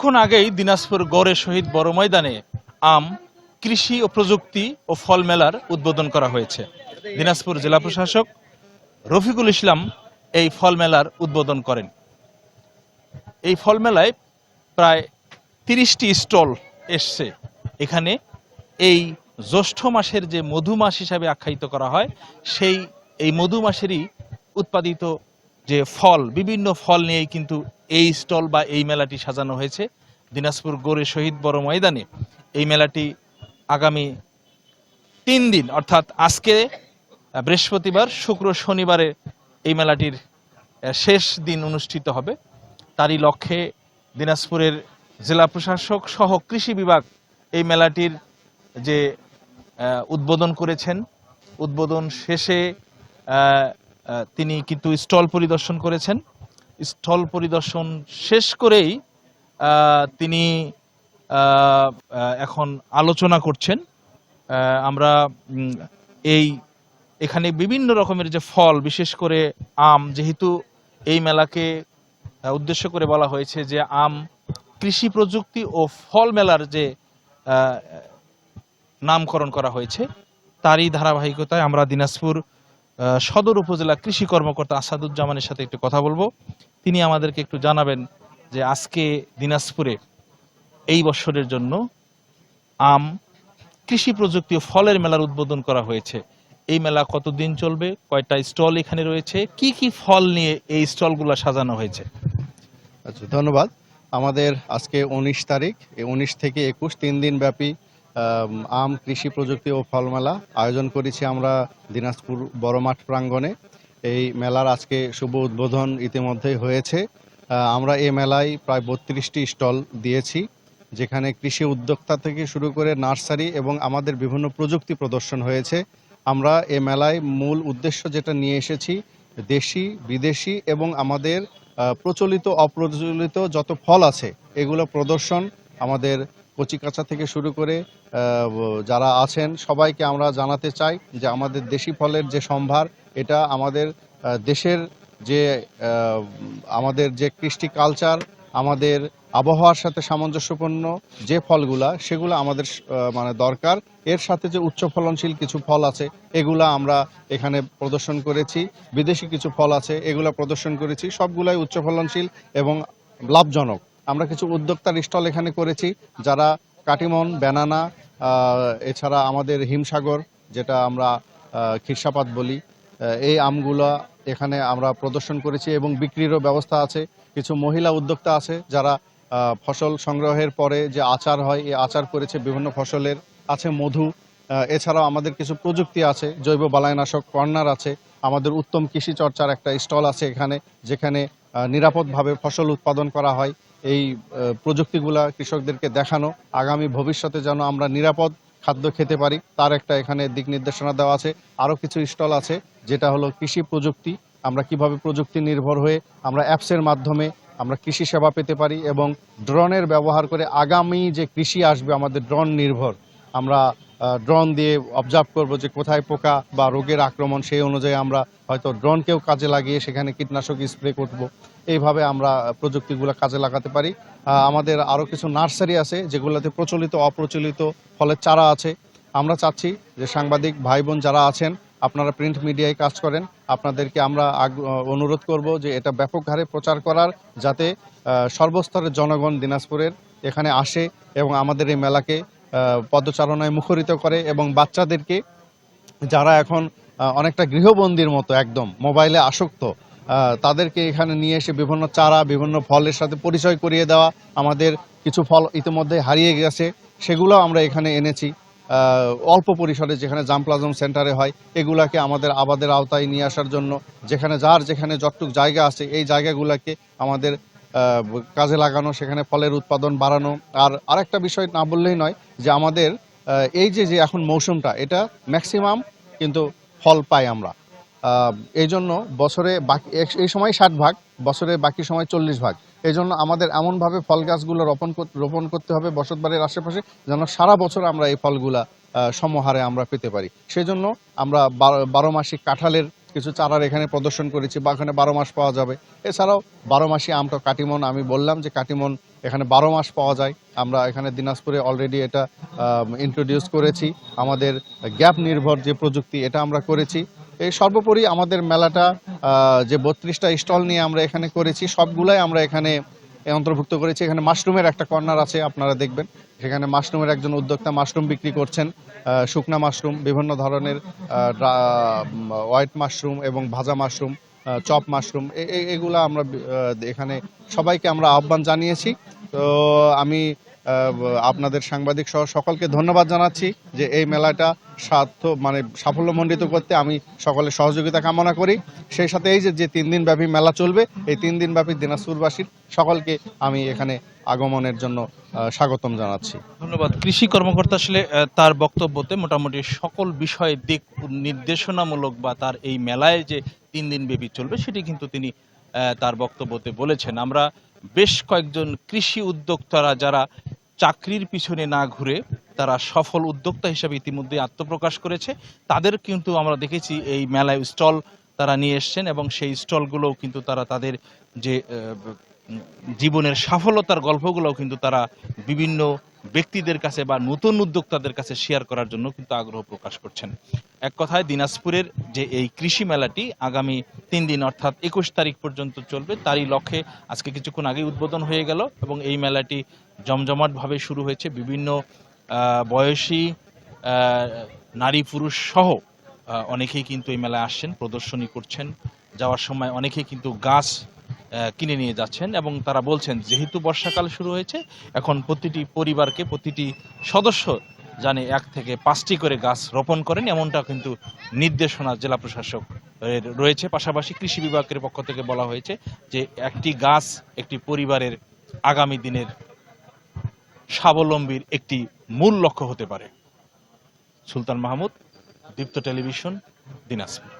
কিছুক্ষণ আগেই দিনাজপুর গড়ে শহীদ বড় ময়দানে আম, কৃষি ও প্রযুক্তি ও ফল মেলার উদ্বোধন করা হয়েছে। দিনাজপুর জেলা প্রশাসক রফিকুল ইসলাম এই ফল মেলার উদ্বোধন করেন। এই ফল মেলায় প্রায় তিরিশটি স্টল এসছে। এখানে এই জ্যৈষ্ঠ মাসের যে মধু মাস হিসাবে আখ্যায়িত করা হয়, সেই, এই মধু মাসেরই উৎপাদিত যে ফল, বিভিন্ন ফল নিয়েই কিন্তু এই স্টল বা এই মেলাটি সাজানো হয়েছে। দিনাজপুর গোরে শহীদ বড় ময়দানে। এই মেলাটি আগামী তিন দিন, অর্থাৎ আজকে বৃহস্পতিবার, শুক্র, শনিবারে এই মেলাটির শেষ দিন অনুষ্ঠিত হবে। তারই লক্ষ্যে দিনাজপুরের জেলা প্রশাসক সহ কৃষি বিভাগ এই মেলাটির, যে উদ্বোধন করেছেন, উদ্বোধন শেষে তিনি কিন্তু স্টল পরিদর্শন করেছেন। স্টল পরিদর্শন শেষ করেই তিনি এখন আলোচনা করছেন। আমরা এই, এখানে বিভিন্ন রকমের যে ফল, বিশেষ করে আম, যেহেতু এই মেলাকে উদ্দেশ্য করে বলা হয়েছে যে আম কৃষি প্রযুক্তি ও ফল মেলার যে নামকরণ করা হয়েছে, তারই ধারাবাহিকতায় আমরা দিনাজপুর সদর উপজেলা কৃষি কর্মকর্তা আসাদুজ্জামানের সাথে একটু কথা বলব। তিনি আমাদেরকে একটু জানাবেন যে আজকে দিনাজপুরে এই বছরের জন্য আম, কৃষি প্রযুক্তি ও ফলের মেলার উদ্বোধন করা হয়েছে। এই মেলা কতদিন চলবে? কয়টা স্টল এখানে রয়েছে? কি কি ফল নিয়ে এই স্টলগুলো সাজানো হয়েছে? আচ্ছা ধন্যবাদ। আমাদের আজকে উনিশ তারিখ, এই উনিশ থেকে একুশ তিন দিন ব্যাপী আম, কৃষি প্রযুক্তি ও ফল মেলা আয়োজন করেছি আমরা দিনাজপুর বড় মাঠ প্রাঙ্গণে। এই মেলার আজকে শুভ উদ্বোধন ইতিমধ্যেই হয়েছে। আমরা এই মেলায় প্রায় বত্রিশটি স্টল দিয়েছি যেখানে কৃষি উদ্যোক্তা থেকে শুরু করে নার্সারি এবং আমাদের বিভিন্ন প্রযুক্তি প্রদর্শন হয়েছে। আমরা এ মেলায় মূল উদ্দেশ্য যেটা নিয়ে এসেছি দেশি বিদেশি এবং আমাদের প্রচলিত অপ্রচলিত যত ফল আছে এগুলো প্রদর্শন আমাদের কচিকাঁচা থেকে শুরু করে যারা আছেন, সবাইকে আমরা জানাতে চাই যে আমাদের দেশি ফলের যে সম্ভার, এটা আমাদের দেশের যে আমাদের যে কৃষ্টি কালচার আমাদের আবহাওয়ার সাথে সামঞ্জস্যপূর্ণ যে ফলগুলা, সেগুলো আমাদের মানে দরকার। এর সাথে যে উচ্চ ফলনশীল কিছু ফল আছে, এগুলা আমরা এখানে প্রদর্শন করেছি। বিদেশি কিছু ফল আছে, এগুলা প্রদর্শন করেছি। সবগুলাই উচ্চ ফলনশীল এবং লাভজনক। আমরা কিছু উদ্যোক্তার স্টল এখানে করেছি, যারা কাটিমন, ব্যানানা এছাড়া আমাদের হিমসাগর, যেটা আমরা খিরসাপাত বলি এই আমগুলা এখানে আমরা প্রদর্শন করেছি এবং বিক্রিরও ব্যবস্থা আছে। কিছু মহিলা উদ্যোক্তা আছে যারা ফসল সংগ্রহের পরে যে আচার হয়, এই আচার করেছে বিভিন্ন ফসলের, আছে মধু এছাড়াও আমাদের কিছু প্রযুক্তি আছে, জৈব বালাইনাশক কর্নার আছে, আমাদের উত্তম কৃষি চর্চার একটা স্টল আছে এখানে, যেখানে নিরাপদভাবে ফসল উৎপাদন করা হয়। এই প্রযুক্তিগুলা কৃষকদেরকে দেখানো, আগামী ভবিষ্যতে যেন আমরা নিরাপদ খাদ্য খেতে পারি, তার একটা এখানে দিক নির্দেশনা দেওয়া আছে। আরও কিছু স্টল আছে, যেটা হলো কৃষি প্রযুক্তি। আমরা কীভাবে প্রযুক্তি নির্ভর হয়ে আমরা অ্যাপসের মাধ্যমে আমরা কৃষি সেবা পেতে পারি এবং ড্রোনের ব্যবহার করে আগামী যে কৃষি আসবে, আমাদের ড্রোন নির্ভর। আমরা ড্রোন দিয়ে অবজার্ভ করব যে কোথায় পোকা বা রোগের আক্রমণ, সেই অনুযায়ী আমরা হয়তো ড্রোনকেও কাজে লাগিয়ে সেখানে কীটনাশক স্প্রে করব। এইভাবে আমরা প্রযুক্তিগুলো কাজে লাগাতে পারি। আমাদের আরও কিছু নার্সারি আছে যেগুলোতে প্রচলিত, অপ্রচলিত ফলের চারা আছে। আমরা চাচ্ছি যে সাংবাদিক ভাই বোন যারা আছেন, আপনারা প্রিন্ট মিডিয়ায় কাজ করেন। আপনাদেরকে আমরা অনুরোধ করব যে এটা ব্যাপক হারে প্রচার করার যাতে সর্বস্তরের জনগণ দিনাজপুরের এখানে আসে এবং আমাদের এই মেলাকে পদচারণায় মুখরিত করে এবং বাচ্চাদেরকে যারা এখন অনেকটা গৃহবন্দির মতো একদম, মোবাইলে আসক্ত তাদেরকে এখানে নিয়ে এসে বিভিন্ন চারা, বিভিন্ন ফলের সাথে পরিচয় করিয়ে দেওয়া আমাদের কিছু ফল ইতিমধ্যে হারিয়ে গেছে সেগুলো আমরা এখানে এনেছি। অল্প পরিসরে যেখানে জামপ্লাজম সেন্টারে হয়, এগুলাকে আমাদের আবাদের আওতায় নিয়ে আসার জন্য, যেখানে যার যেখানে যতটুক জায়গা আছে, এই জায়গাগুলোকে আমাদের কাজে লাগানো, সেখানে ফলের উৎপাদন বাড়ানো। আর আরেকটা বিষয় না বললেই নয় যে আমাদের এই যে যে এখন মৌসুমটা, এটা ম্যাক্সিমাম কিন্তু ফল পাই আমরা। এই জন্য বছরে বাকি, এই সময় ষাট ভাগ, বছরে বাকি সময় চল্লিশ ভাগ। এই জন্য আমাদের এমনভাবে ফল গাছগুলো রোপণ রোপণ করতে হবে বসতবাড়ির আশেপাশে, যেন সারা বছর আমরা এই ফলগুলা সমহারে আমরা পেতে পারি। সেই জন্য আমরা বারো মাসিক কাঁঠালের কিছু চারার এখানে প্রদর্শন করেছি বা এখানে বারো মাস পাওয়া যাবে। এছাড়াও বারো মাসি আমটা কাটিমন, আমি বললাম যে কাটিমন এখানে বারো মাস পাওয়া যায়। আমরা এখানে দিনাজপুরে অলরেডি এটা ইন্ট্রোডিউস করেছি। আমাদের গ্যাপ নির্ভর যে প্রযুক্তি, এটা আমরা করেছি। এই সর্বোপরি আমাদের মেলাটা যে বত্রিশটা স্টল নিয়ে আমরা এখানে করেছি, সবগুলাই আমরা এখানে অন্তর্ভুক্ত করেছি। এখানে মাশরুমের একটা কর্নার আছে, আপনারা দেখবেন। সেখানে মাশরুমের একজন উদ্যোক্তা মাশরুম বিক্রি করছেন শুকনা মাশরুম, বিভিন্ন ধরনের হোয়াইট মাশরুম এবং ভাজা মাশরুম চপ মাশরুম এগুলো আমরা এখানে সবাইকে আমরা আহ্বান জানিয়েছি। তো আমি আপনাদের সাংবাদিক সহ সকলকে ধন্যবাদ জানাচ্ছি যে এই মেলাটা সার্থ মানে সাফল্যমণ্ডিত করতে আমি সকলের সহযোগিতা কামনা করি। সেই সাথে এই যে তিন দিন ব্যাপী মেলা চলবে, এই তিন দিন ব্যাপী দিনাজপুরবাসীর সকলকে আমি এখানে আগমনের জন্য স্বাগতম জানাচ্ছি। ধন্যবাদ। কৃষি কর্মকর্তা আসলে তার বক্তব্যতে মোটামুটি সকল বিষয়ে দিক নির্দেশনামূলক বা তার এই মেলায় যে তিন দিন ব্যাপী চলবে, সেটি কিন্তু তিনি তার বক্তব্যতে বলেছেন। আমরা বেশ কয়েকজন কৃষি উদ্যোক্তারা যারা চাকরির পিছনে না ঘুরে তারা সফল উদ্যোক্তা হিসেবে ইতিমধ্যে আত্মপ্রকাশ করেছে। তাদের কিন্তু আমরা দেখেছি এই মেলায় স্টল তারা নিয়ে এসছেন এবং সেই স্টলগুলোও কিন্তু তারা তাদের যে জীবনের সফলতার গল্পগুলোও কিন্তু তারা বিভিন্ন ব্যক্তিদের কাছে বা নতুন উদ্যোক্তাদের কাছে শেয়ার করার জন্য কিন্তু আগ্রহ প্রকাশ করছেন। এক কথায় দিনাজপুরের যে এই কৃষি মেলাটি আগামী তিন দিন, অর্থাৎ একুশ তারিখ পর্যন্ত চলবে, তারই লক্ষ্যে আজকে কিছুক্ষণ আগেই উদ্বোধন হয়ে গেল এবং এই মেলাটি জমজমাটভাবে শুরু হয়েছে। বিভিন্ন বয়সী নারী পুরুষ সহ অনেকেই কিন্তু এই মেলায় আসছেন, প্রদর্শনী করছেন। যাওয়ার সময় অনেকেই কিন্তু গাছ কিনে নিয়ে যাচ্ছেন এবং তারা বলছেন, যেহেতু বর্ষাকাল শুরু হয়েছে, এখন প্রতিটি পরিবারকে, প্রতিটি সদস্য জানে এক থেকে পাঁচটি করে গাছ রোপণ করেন, এমনটা কিন্তু নির্দেশনা জেলা প্রশাসক রয়েছে। পাশাপাশি কৃষি বিভাগের পক্ষ থেকে বলা হয়েছে যে, একটি গাছ একটি পরিবারের আগামী দিনের স্বাবলম্বীর একটি মূল লক্ষ্য হতে পারে। সুলতান মাহমুদ, দীপ্ত টেলিভিশন, দিনাজপুর।